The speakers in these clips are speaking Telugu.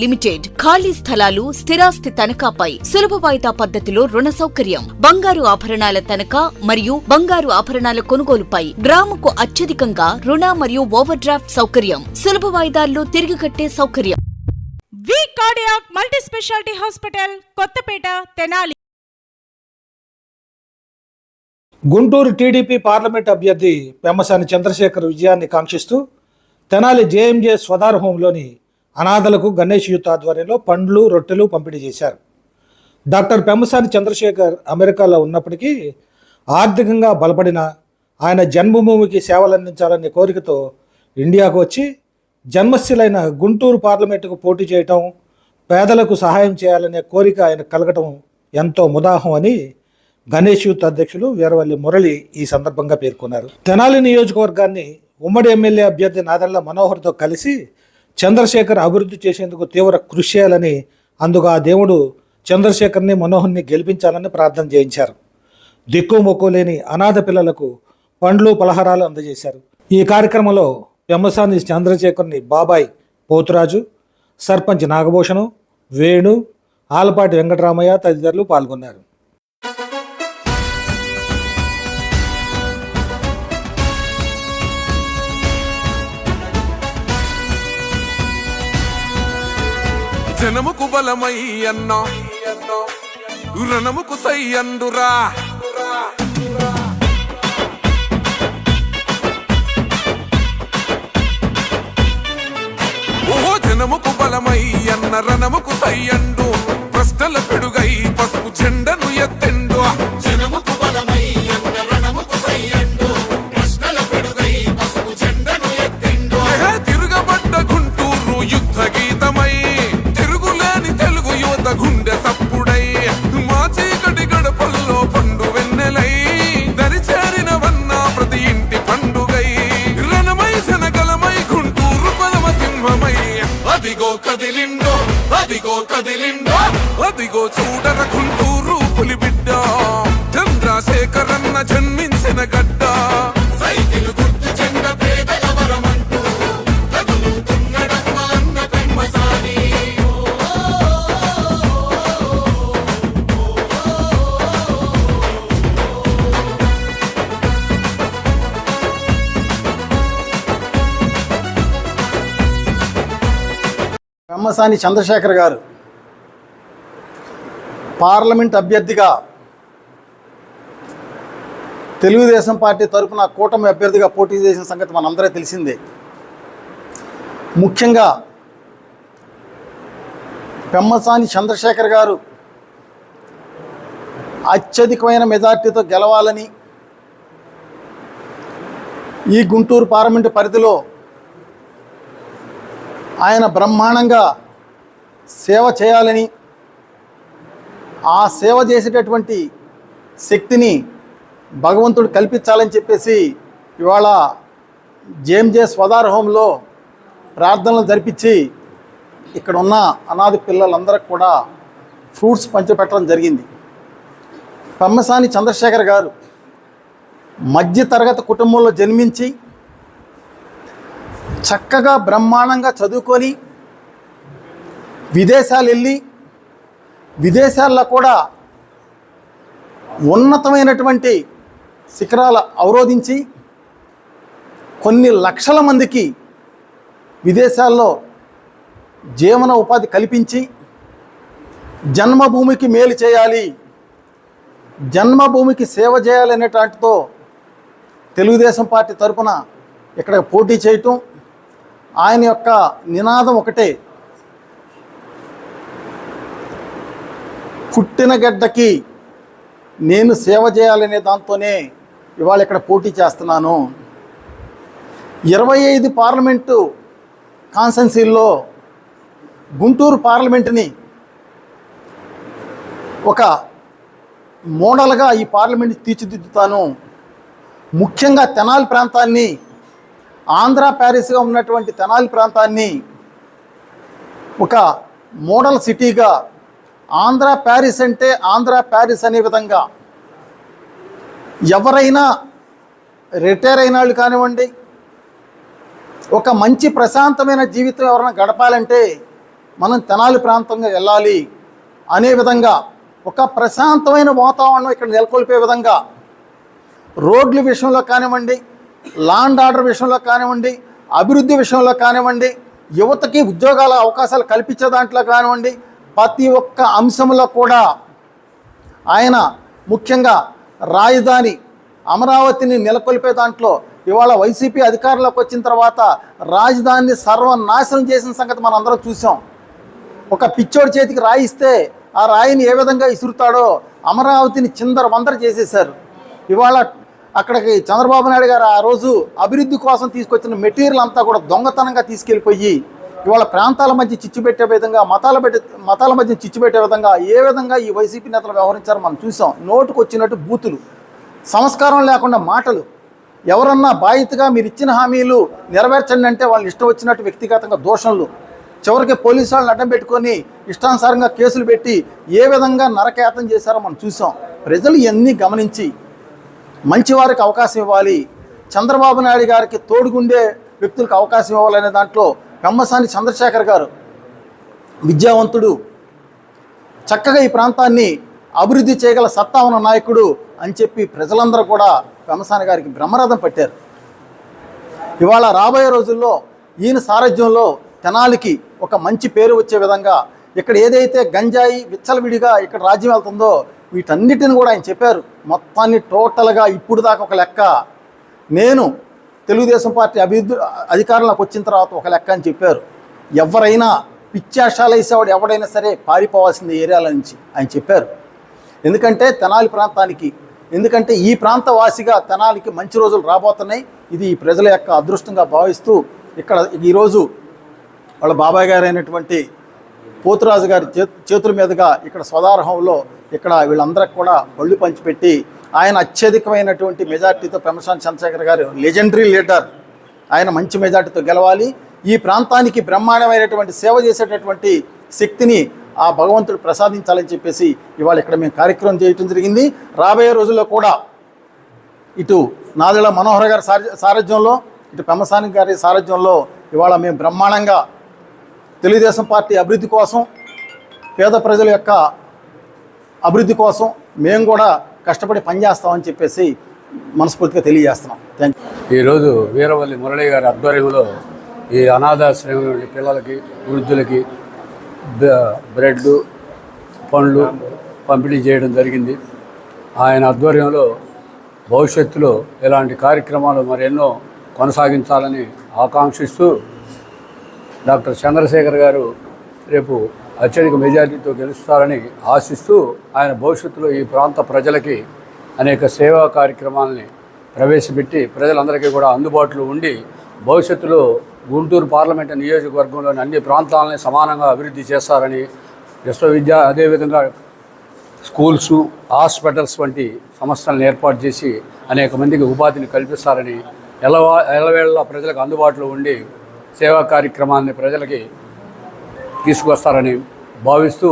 లిమిటెడ్ ఖాళీ స్థలాలు స్థిరాస్తి తనఖాపై సులభ వాయిదా పద్ధతిలో రుణ సౌకర్యం. బంగారు ఆభరణాల తనఖా మరియు బంగారు ఆభరణాల కొనుగోలుపై గ్రాముకు అత్యధికంగా రుణ మరియు ఓవర్ డ్రాఫ్ట్ సౌకర్యం. సులభ వాయిదాల్లో తిరిగి కట్టే సౌకర్యం. V cardiac multi speciality hospital Kothapeta Tenali. Guntur TDP parliament అభ్యర్థి పెమ్మసాని చంద్రశేఖర్ విజయాన్ని కాంక్షిస్తూ తెనాలి జేఎంజే స్వదార్ హోంలోని అనాథలకు గణేష్ యూత్ ఆధ్వర్యంలో పండ్లు రొట్టెలు పంపిణీ చేశారు. డాక్టర్ పెమ్మసాని చంద్రశేఖర్ అమెరికాలో ఉన్నప్పటికీ ఆర్థికంగా బలపడిన ఆయన జన్మభూమికి సేవలందించాలనే కోరికతో ఇండియాకు వచ్చి జన్మస్థిలైన గుంటూరు పార్లమెంటుకు పోటీ చేయటం పేదలకు సహాయం చేయాలనే కోరిక ఆయన కలగటం ఎంతో ముదాహం అని గణేష్ యూత్ అధ్యక్షులు వీరవల్లి మురళి ఈ సందర్భంగా పేర్కొన్నారు. తెనాలి నియోజకవర్గాన్ని ఉమ్మడి ఎమ్మెల్యే అభ్యర్థి నాదెళ్ళ మనోహర్తో కలిసి చంద్రశేఖర్ అభివృద్ధి చేసేందుకు తీవ్ర కృషి చేయాలని అందుకు ఆ దేవుడు చంద్రశేఖర్ని మనోహర్ని గెలిపించాలని ప్రార్థన చేయించారు. దిక్కు మొక్కు లేని అనాథ పిల్లలకు పండ్లు పలహారాలు అందజేశారు. ఈ కార్యక్రమంలో పెమ్మసాని చంద్రశేఖర్ని బాబాయ్ పోతురాజు సర్పంచ్ నాగభూషణం వేణు ఆలపాటి వెంకటరామయ్య తదితరులు పాల్గొన్నారు. జనముకు బలమై అన్నా. రణముకు సై అందురా. ఓహో జనముకు బలమై అన్న రణముకు సై అండు. ప్రశ్నల పిడుగై పసుపు జెండను ఎత్తెండు. జనముకు కదిలిండో? అదిగో కదిలిండో? అదిగో చూడర గుంటూరు పులిబిడ్డ. చంద్రశేఖరన్న జన్మించిన గడ్డ. బ్రహ్మసాని చంద్రశేఖర్ గారు పార్లమెంట్ అభ్యర్థిగా తెలుగుదేశం పార్టీ తరఫున కూటమి అభ్యర్థిగా పోటీ చేసిన సంగతి మనందరూ తెలిసిందే. ముఖ్యంగా పెమ్మసాని చంద్రశేఖర్ గారు అత్యధికమైన మెజార్టీతో గెలవాలని ఈ గుంటూరు పార్లమెంటు పరిధిలో ఆయన బ్రహ్మాండంగా సేవ చేయాలని ఆ సేవ చేసేటటువంటి శక్తిని భగవంతుడు కల్పించాలని చెప్పేసి ఇవాళ జేఎంజే స్వదార్ హోంలో ప్రార్థనలు జరిపించి ఇక్కడ ఉన్న అనాథ పిల్లలందరికి కూడా ఫ్రూట్స్ పంచిపెట్టడం జరిగింది. పెమ్మసాని చంద్రశేఖర్ గారు మధ్య తరగతి కుటుంబంలో జన్మించి చక్కగా బ్రహ్మాండంగా చదువుకొని విదేశాలు వెళ్ళి విదేశాల్లో కూడా ఉన్నతమైనటువంటి శిఖరాలు అవరోధించి కొన్ని లక్షల మందికి విదేశాల్లో జీవన ఉపాధి కల్పించి జన్మభూమికి మేలు చేయాలి జన్మభూమికి సేవ చేయాలనేటాటితో తెలుగుదేశం పార్టీ తరపున ఇక్కడ పోటీ చేయటం ఆయన యొక్క నినాదం ఒకటే. పుట్టిన గడ్డకి నేను సేవ చేయాలనే దాంతోనే ఇవాళ ఇక్కడ పోటీ చేస్తున్నాను. ఇరవై ఐదు పార్లమెంటు కాన్సెన్సీల్లో గుంటూరు పార్లమెంటుని ఒక మోడల్గా ఈ పార్లమెంట్ తీర్చిదిద్దుతాను. ముఖ్యంగా తెనాలి ప్రాంతాన్ని ఆంధ్ర ప్యారిస్గా ఉన్నటువంటి తెనాలి ప్రాంతాన్ని ఒక మోడల్ సిటీగా ఆంధ్ర ప్యారిస్ అంటే ఆంధ్ర ప్యారిస్ అనే విధంగా ఎవరైనా రిటైర్ అయిన వాళ్ళు కానివ్వండి ఒక మంచి ప్రశాంతమైన జీవితం ఎవరైనా గడపాలంటే మనం తెనాలి ప్రాంతంగా వెళ్ళాలి అనే విధంగా ఒక ప్రశాంతమైన వాతావరణం ఇక్కడ నెలకొల్పే విధంగా రోడ్ల విషయంలో కానివ్వండి లాండ్ ఆర్డర్ విషయంలో కానివ్వండి అభివృద్ధి విషయంలో కానివ్వండి యువతకి ఉద్యోగాల అవకాశాలు కల్పించే దాంట్లో కానివ్వండి ప్రతి ఒక్క అంశంలో కూడా ఆయన ముఖ్యంగా రాజధాని అమరావతిని నెలకొల్పే దాంట్లో ఇవాళ వైసీపీ అధికారంలోకి వచ్చిన తర్వాత రాజధానిని సర్వనాశనం చేసిన సంగతి మనం అందరం చూసాం. ఒక పిచ్చోడి చేతికి రాయిస్తే ఆ రాయిని ఏ విధంగా ఇసురుతాడో అమరావతిని చిందర వందర చేసేశారు. ఇవాళ అక్కడికి చంద్రబాబు నాయుడు గారు ఆ రోజు అభివృద్ధి కోసం తీసుకొచ్చిన మెటీరియల్ అంతా కూడా దొంగతనంగా తీసుకెళ్ళిపోయి ఇవాళ ప్రాంతాల మధ్య చిచ్చు పెట్టే విధంగా మతాల పెట్టే మతాల మధ్య చిచ్చు పెట్టే విధంగా ఏ విధంగా ఈ వైసీపీ నేతలు వ్యవహరించారో మనం చూసాం. నోటుకు వచ్చినట్టు బూతులు సంస్కారం లేకుండా మాటలు. ఎవరన్నా బాధ్యతగా మీరు ఇచ్చిన హామీలు నెరవేర్చండి అంటే వాళ్ళు ఇష్టం వచ్చినట్టు వ్యక్తిగతంగా దోషణలు. చివరికి పోలీసు వాళ్ళని అడ్డం పెట్టుకొని ఇష్టానుసారంగా కేసులు పెట్టి ఏ విధంగా నరకేతం చేశారో మనం చూసాం. ప్రజలు ఇవన్నీ గమనించి మంచివారికి అవకాశం ఇవ్వాలి. చంద్రబాబు నాయుడు గారికి తోడుగుండే వ్యక్తులకు అవకాశం ఇవ్వాలనే దాంట్లో పెమ్మసాని చంద్రశేఖర్ గారు విద్యావంతుడు. చక్కగా ఈ ప్రాంతాన్ని అభివృద్ధి చేయగల సత్తా ఉన్న నాయకుడు అని చెప్పి ప్రజలందరూ కూడా పెమ్మసాని గారికి బ్రహ్మరథం పట్టారు. ఇవాళ రాబోయే రోజుల్లో ఈయన సారథ్యంలో తెనాలికి ఒక మంచి పేరు వచ్చే విధంగా ఇక్కడ ఏదైతే గంజాయి విచ్చలవిడిగా ఇక్కడ రాజ్యం వెళ్తుందో వీటన్నిటిని కూడా ఆయన చెప్పారు. మొత్తాన్ని టోటల్గా ఇప్పుడు దాకా ఒక లెక్క. నేను తెలుగుదేశం పార్టీ అభివృద్ధి అధికారంలోకి వచ్చిన తర్వాత ఒక లెక్క అని చెప్పారు. ఎవరైనా పిచ్చాషాలు వేసేవాడు ఎవడైనా సరే పారిపోవాల్సింది ఏరియాల నుంచి ఆయన చెప్పారు. ఎందుకంటే తెనాలి ప్రాంతానికి ఎందుకంటే ఈ ప్రాంత వాసిగా తెనాలికి మంచి రోజులు రాబోతున్నాయి. ఇది ఈ ప్రజల యొక్క అదృష్టంగా భావిస్తూ ఇక్కడ ఈరోజు వాళ్ళ బాబాయ్ గారు అయినటువంటి పోతురాజు గారి చేతుల మీదుగా ఇక్కడ స్వదార్హంలో ఇక్కడ వీళ్ళందరికి కూడా బళ్ళు పంచిపెట్టి ఆయన అత్యధికమైనటువంటి మెజార్టీతో పెమసాని చంద్రశేఖర్ గారు లెజెండరీ లీడర్. ఆయన మంచి మెజార్టీతో గెలవాలి. ఈ ప్రాంతానికి బ్రహ్మాండమైనటువంటి సేవ చేసేటటువంటి శక్తిని ఆ భగవంతుడు ప్రసాదించాలని చెప్పేసి ఇవాళ ఇక్కడ మేము కార్యక్రమం చేయటం జరిగింది. రాబోయే రోజుల్లో కూడా ఇటు నాదెళ్ళ మనోహర్ గారి సార సారథ్యంలో ఇటు పెమ్మసాని గారి సారథ్యంలో ఇవాళ మేము బ్రహ్మాండంగా తెలుగుదేశం పార్టీ అభివృద్ధి కోసం పేద ప్రజల యొక్క అభివృద్ధి కోసం మేము కూడా కష్టపడి పనిచేస్తామని చెప్పేసి మనస్ఫూర్తిగా తెలియజేస్తున్నాం. థ్యాంక్ యూ ఈరోజు వీరవల్లి మురళి గారి ఆధ్వర్యంలో ఈ అనాథాశ్రయం నుండి పిల్లలకి వృద్ధులకి బ్రెడ్ పండ్లు పంపిణీ చేయడం జరిగింది. ఆయన ఆధ్వర్యంలో భవిష్యత్తులో ఇలాంటి కార్యక్రమాలు మరెన్నో కొనసాగించాలని ఆకాంక్షిస్తూ డాక్టర్ చంద్రశేఖర్ గారు రేపు అత్యధిక మెజారిటీతో గెలుస్తారని ఆశిస్తూ ఆయన భవిష్యత్తులో ఈ ప్రాంత ప్రజలకి అనేక సేవా కార్యక్రమాలని ప్రవేశపెట్టి ప్రజలందరికీ కూడా అందుబాటులో ఉండి భవిష్యత్తులో గుంటూరు పార్లమెంటు నియోజకవర్గంలోని అన్ని ప్రాంతాలని సమానంగా అభివృద్ధి చేస్తారని విశ్వవిద్య అదేవిధంగా స్కూల్స్ హాస్పిటల్స్ వంటి సంస్థలను ఏర్పాటు చేసి అనేక మందికి ఉపాధిని కల్పిస్తారని ఎలవా ఎలవేళ ప్రజలకు అందుబాటులో ఉండి సేవా కార్యక్రమాన్ని ప్రజలకి తీసుకొస్తారని భావిస్తూ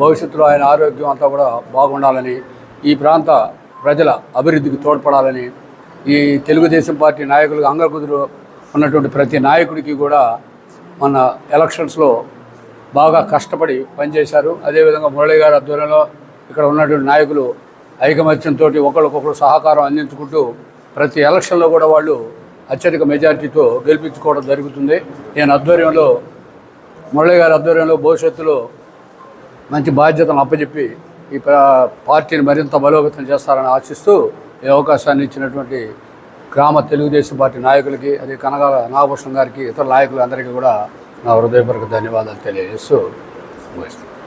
భవిష్యత్తులో ఆయన ఆరోగ్యం అంతా కూడా బాగుండాలని ఈ ప్రాంత ప్రజల అభివృద్ధికి తోడ్పడాలని ఈ తెలుగుదేశం పార్టీ నాయకులకు అంగకుదురు ఉన్నటువంటి ప్రతి నాయకుడికి కూడా మన ఎలక్షన్స్లో బాగా కష్టపడి పనిచేశారు. అదేవిధంగా మురళి గారి ఆధ్వర్యంలో ఇక్కడ ఉన్నటువంటి నాయకులు ఐకమత్యంతో ఒకరికొకరు సహకారం అందించుకుంటూ ప్రతి ఎలక్షన్లో కూడా వాళ్ళు అత్యధిక మెజారిటీతో గెలిపించుకోవడం జరుగుతుంది. నేను ఆధ్వర్యంలో మురళి గారి ఆధ్వర్యంలో భవిష్యత్తులో మంచి బాధ్యతను అప్పచెప్పి ఈ పార్టీని మరింత బలోపేతం చేస్తారని ఆశిస్తూ ఈ అవకాశాన్ని ఇచ్చినటువంటి గ్రామ తెలుగుదేశం పార్టీ నాయకులకి అదే కనగాల నాగభూషణం గారికి ఇతర నాయకులు అందరికీ కూడా నా హృదయపూర్వక ధన్యవాదాలు తెలియజేస్తూ ముగిస్తాను